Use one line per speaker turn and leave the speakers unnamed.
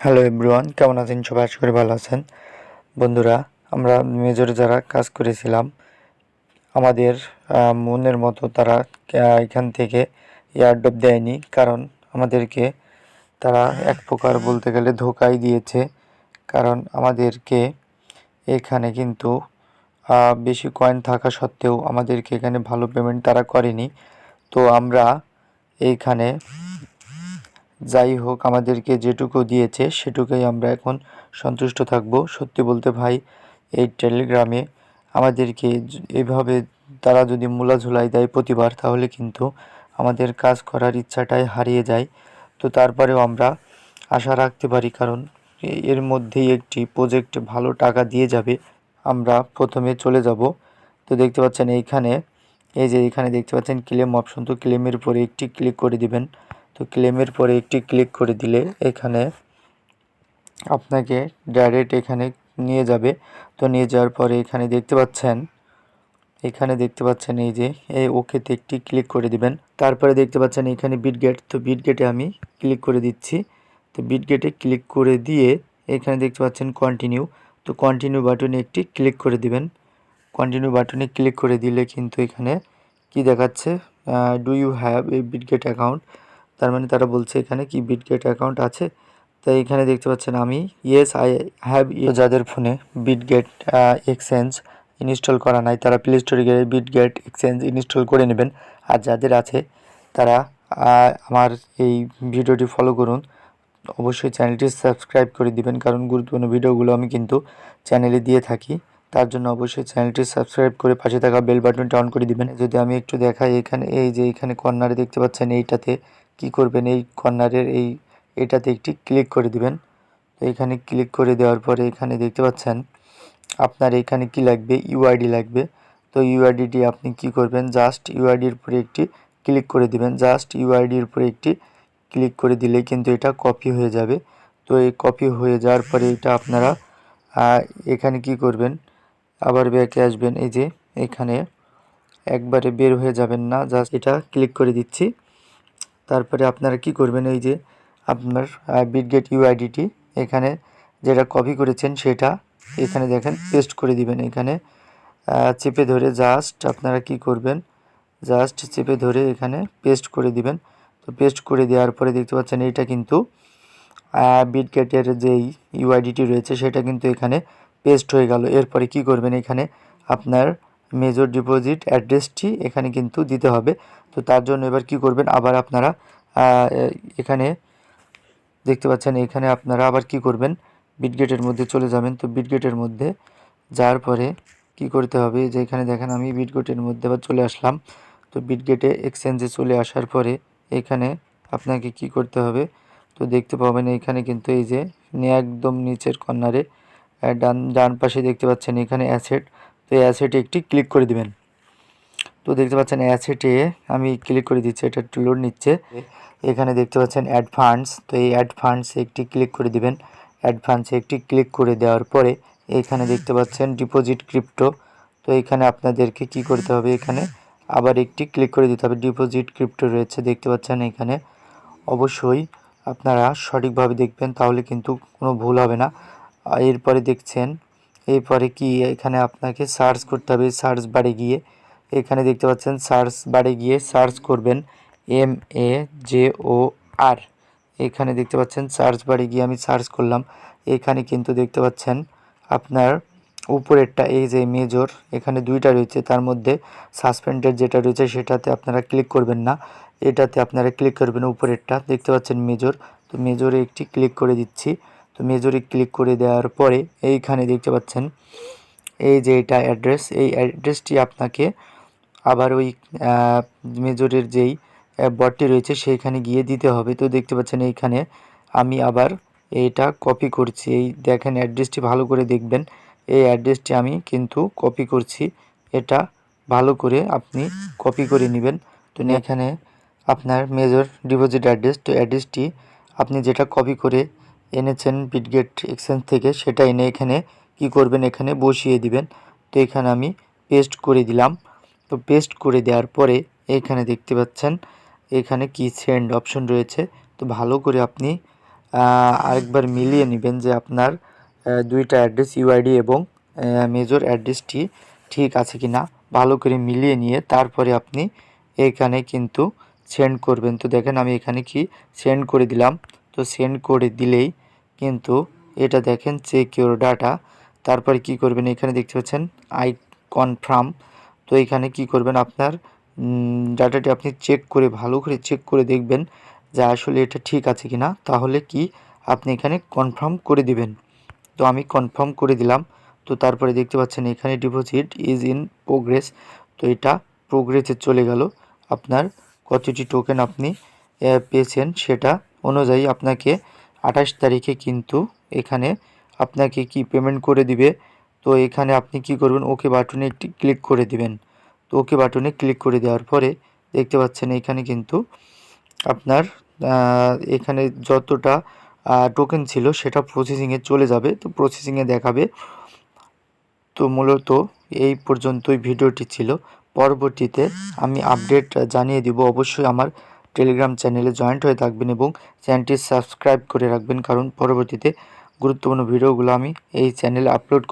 Hello everyone কেমন আছেন? সবাই আশা করি ভালো আছেন। বন্ধুরা, আমরা মেজরে যারা কাজ করেছিলাম, আমাদের মনের মতো তারা এখান থেকে এয়ারড্রপ দেয়নি। কারণ আমাদেরকে তারা এক প্রকার বলতে গেলে ধোকাই দিয়েছে। কারণ আমাদেরকে এখানে কিন্তু বেশি কয়েন থাকা সত্ত্বেও আমাদেরকে এখানে ভালো পেমেন্ট তারা করেনি। তো আমরা এইখানে যাই হোক, আমাদেরকে যেটুকু দিয়েছে সেটুকুই আমরা এখন সন্তুষ্ট থাকব। সত্যি বলতে ভাই, এই টেলিগ্রামে আমাদেরকে এভাবে তারা যদি মূলা ঝুলাই দেয় প্রতিবার, তাহলে কিন্তু আমাদের কাজ করার ইচ্ছাটাই হারিয়ে যায়। তো তারপরেও আমরা আশা রাখতে পারি, কারণ এর মধ্যেই একটি প্রজেক্ট ভালো টাকা দিয়ে যাবে, আমরা প্রথমে চলে যাব। তো দেখতে পাচ্ছেন এইখানে, এই যে এখানে দেখতে পাচ্ছেন ক্লেম অপশন, তো ক্লেমের উপরে একটি ক্লিক করে দিবেন। তো ক্লেমের পরে একটি ক্লিক করে দিলে এখানে আপনাকে ডাইরেক্ট এখানে নিয়ে যাবে। তো নিয়ে যাওয়ার পরে এখানে দেখতে পাচ্ছেন, এখানে দেখতে পাচ্ছেন এই যে, এই ওকেতে একটি ক্লিক করে দিবেন। তারপরে দেখতে পাচ্ছেন এখানে বিটগেট তো বিটগেটে আমি ক্লিক করে দিচ্ছি। তো বিটগেটে ক্লিক করে দিয়ে এখানে দেখতে পাচ্ছেন কন্টিনিউ তো কন্টিনিউ বাটনে একটি ক্লিক করে দিবেন। কন্টিনিউ বাটনে ক্লিক করে দিলে কিন্তু এখানে কি দেখাচ্ছে do you have a Bitget account তার মানে তারা বলছে এখানে কি বিটগেট অ্যাকাউন্ট আছে। তাই এখানে দেখতে পাচ্ছেন আমি ইয়েস আই হ্যাভ ইউ যাদের ফোনে বিটগেট এক্সচেঞ্জ ইনস্টল করা নাই, তারা প্লে স্টোরে গিয়ে বিটগেট এক্সচেঞ্জ ইনস্টল করে নেবেন। আর যাদের আছে, তারা আমার এই ভিডিওটি ফলো করুন। অবশ্যই চ্যানেলটি সাবস্ক্রাইব করে দিবেন, কারণ গুরুত্বপূর্ণ ভিডিওগুলো আমি কিন্তু চ্যানেলে দিয়ে থাকি। তার জন্য অবশ্যই চ্যানেলটি সাবস্ক্রাইব করে পাশে থাকা বেল বাটনটি অন করে দিবেন। যদি আমি একটু দেখাই এখানে, এই যে এখানে কর্নারে দেখতে পাচ্ছেন, এইটাতে কি করবেন এই কর্নারের এই এটাতে একটি ক্লিক করে দিবেন। তো এখানে ক্লিক করে দেওয়ার পরে এখানে দেখতে পাচ্ছেন আপনার এখানে কি লাগবে? ইউআইডি লাগবে। তো ইউআইডিটি আপনি কি করবেন? জাস্ট ইউআইডির উপরে একটি ক্লিক করে দিবেন। জাস্ট ইউআইডির উপরে একটি ক্লিক করে দিলে কিন্তু এটা কপি হয়ে যাবে। তো এই কপি হয়ে যাওয়ার পরে এটা আপনারা এখানে কি করবেন? আবার ব্যাকে আসবেন। এই যে এখানে একবারে বের হয়ে যাবেন না। জাস্ট এটা ক্লিক করে দিচ্ছি। তারপরে আপনারা কি করবেন, এই যে আপনার বিটগেট ইউআইডিটি এখানে যেটা কপি করেছেন সেটা এখানে দেখেন পেস্ট করে দিবেন এখানে। চেপে ধরে জাস্ট আপনারা কি করবেন জাস্ট চেপে ধরে এখানে পেস্ট করে দিবেন। তো পেস্ট করে দেওয়ার পরে দেখতে পাচ্ছেন এইটা কিন্তু বিটগেটের যেই ইউআইডিটি রয়েছে সেটা কিন্তু এখানে পেস্ট হয়ে গেল। এরপরে কি করবেন, এখানে আপনার মেজর ডিপোজিট অ্যাড্রেসটি এখানে কিন্তু দিতে হবে। তো তার জন্য এবার কি করবেন? আবার আপনারা এখানে দেখতে পাচ্ছেন, এখানে আপনারা আবার কি করবেন? বিটগেটের মধ্যে চলে যাবেন। তো বিটগেটের মধ্যে যাওয়ার পরে কি করতে হবে? যে এখানে দেখেন আমি বিটগেটের মধ্যে আবার চলে আসলাম। তো বিটগেটে এক্সচেঞ্জে চলে আসার পরে এখানে আপনাকে কি করতে হবে? তো দেখতে পাবেন এখানে কিন্তু এই যে একদম নিচের কর্নারে ডান ডান পাশে দেখতে পাচ্ছেন এখানে অ্যাসেট তো অ্যাসেটে একটি ক্লিক করে দিবেন। তো দেখতে পাচ্ছেন অ্যাসেটে আমি ক্লিক করে দিচ্ছি, এটা একটু লোড নিচ্ছে। এখানে দেখতে পাচ্ছেন অ্যাডভান্স তো এই অ্যাডভান্সে একটি ক্লিক করে দিবেন। অ্যাডভান্সে একটি ক্লিক করে দেওয়ার পরে এখানে দেখতে পাচ্ছেন ডিপোজিট ক্রিপ্টো তো এখানে আপনাদেরকে কি করতে হবে? এখানে আবার একটি ক্লিক করে দিতে হবে। ডিপোজিট ক্রিপ্টো রয়েছে, দেখতে পাচ্ছেন এখানে। অবশ্যই আপনারা সঠিকভাবে দেখবেন, তাহলে কিন্তু কোনো ভুল হবে না। এরপরে দেখছেন এরপরে কি এখানে আপনাকে সার্চ করতে হবে সার্চ বারে গিয়ে। এখানে দেখতে পাচ্ছেন সার্চ বারে গিয়ে সার্চ করবেন এম এ জে ও আর এখানে দেখতে পাচ্ছেন সার্চ বারে গিয়ে আমি সার্চ করলাম। এখানে কিন্তু দেখতে পাচ্ছেন, আপনার উপরেরটা, এই যে মেজর এখানে দুইটা রয়েছে। তার মধ্যে সাসপেন্ডেড যেটা রয়েছে, সেটাতে আপনারা ক্লিক করবেন না। এটাতে আপনারা ক্লিক করবেন উপরেরটা। দেখতে পাচ্ছেন মেজর তো মেজরে একটি ক্লিক করে দিচ্ছি। তো মেজরে ক্লিক করে দেওয়ার পরে এইখানে দেখতে পাচ্ছেন, এই যে এটা অ্যাড্রেস এই অ্যাড্রেসটি আপনাকে আবার ওই মেজরের যেই বটটি রয়েছে সেইখানে গিয়ে দিতে হবে। তো দেখতে পাচ্ছেন এইখানে আমি আবার এইটা কপি করছি। এই দেখেন অ্যাড্রেসটি ভালো করে দেখবেন। এই অ্যাড্রেসটি আমি কিন্তু কপি করছি। এটা ভালো করে আপনি কপি করে নেবেন। তো এখানে আপনার মেজর ডিপোজিট অ্যাড্রেস তো অ্যাড্রেসটি আপনি যেটা কপি করে এনেছেন বিটগেট এক্সচেঞ্জ থেকে। সেটা এনে এখানে কি করবেন? এখানে বসিয়ে দিবেন। তো এখানে আমি পেস্ট করে দিলাম। তো পেস্ট করে দেওয়ার পরে এখানে দেখতে পাচ্ছেন, এখানে কি সেন্ড অপশন রয়েছে। তো ভালো করে আপনি আরেকবার মিলিয়ে নেবেন যে আপনার দুইটা অ্যাড্রেস ইউআইডি এবং মেজর অ্যাড্রেসটি ঠিক আছে কি না ভালো করে মিলিয়ে নিয়ে তারপরে আপনি এখানে কিন্তু সেন্ড করবেন। তো দেখেন আমি এখানে কি সেন্ড করে দিলাম। তো সেন্ড করে দিলেই কিন্তু এটা দেখেন চেক ইউর ডাটা তারপরে কি করবেন? এখানে দেখতে পাচ্ছেন আই কনফার্ম তো এখানে কি করবেন আপনার? ডাটাটি আপনি চেক করে, ভালো করে চেক করে দেখবেন যে আসলে এটা ঠিক আছে কি না তাহলে কি আপনি এখানে কনফার্ম করে দিবেন। তো আমি কনফার্ম করে দিলাম। তো তারপরে দেখতে পাচ্ছেন এখানে ডিপোজিট ইজ ইন প্রোগ্রেস তো এটা প্রোগ্রেসে চলে গেল। আপনার কতটি টোকেন আপনি পেয়েছেন সেটা অনুযায়ী আপনাকে আঠাশ তারিখে কিন্তু এখানে আপনাকে কি পেমেন্ট করে দিবে? তো এখানে আপনি কি করবেন? ওকে বাটনে ক্লিক করে দিবেন। তো ওকে বাটনে ক্লিক করে দেওয়ার পরে দেখতে পাচ্ছেন এখানে কিন্তু আপনার এখানে যতটা টোকেন ছিল সেটা প্রসেসিংয়ে চলে যাবে। তো প্রসেসিংয়ে দেখাবে। তো মূলত এই পর্যন্তই ভিডিওটি ছিল। পরবর্তীতে আমি আপডেট জানিয়ে দিব। অবশ্যই আমার টেলিগ্রাম চ্যানেলে জয়েন্ট হয়ে থাকবেন এবং চ্যানেলটি সাবস্ক্রাইব করে রাখবেন, কারণ পরবর্তীতে গুরুত্বপূর্ণ ভিডিওগুলো আমি এই চ্যানেলে আপলোড করি।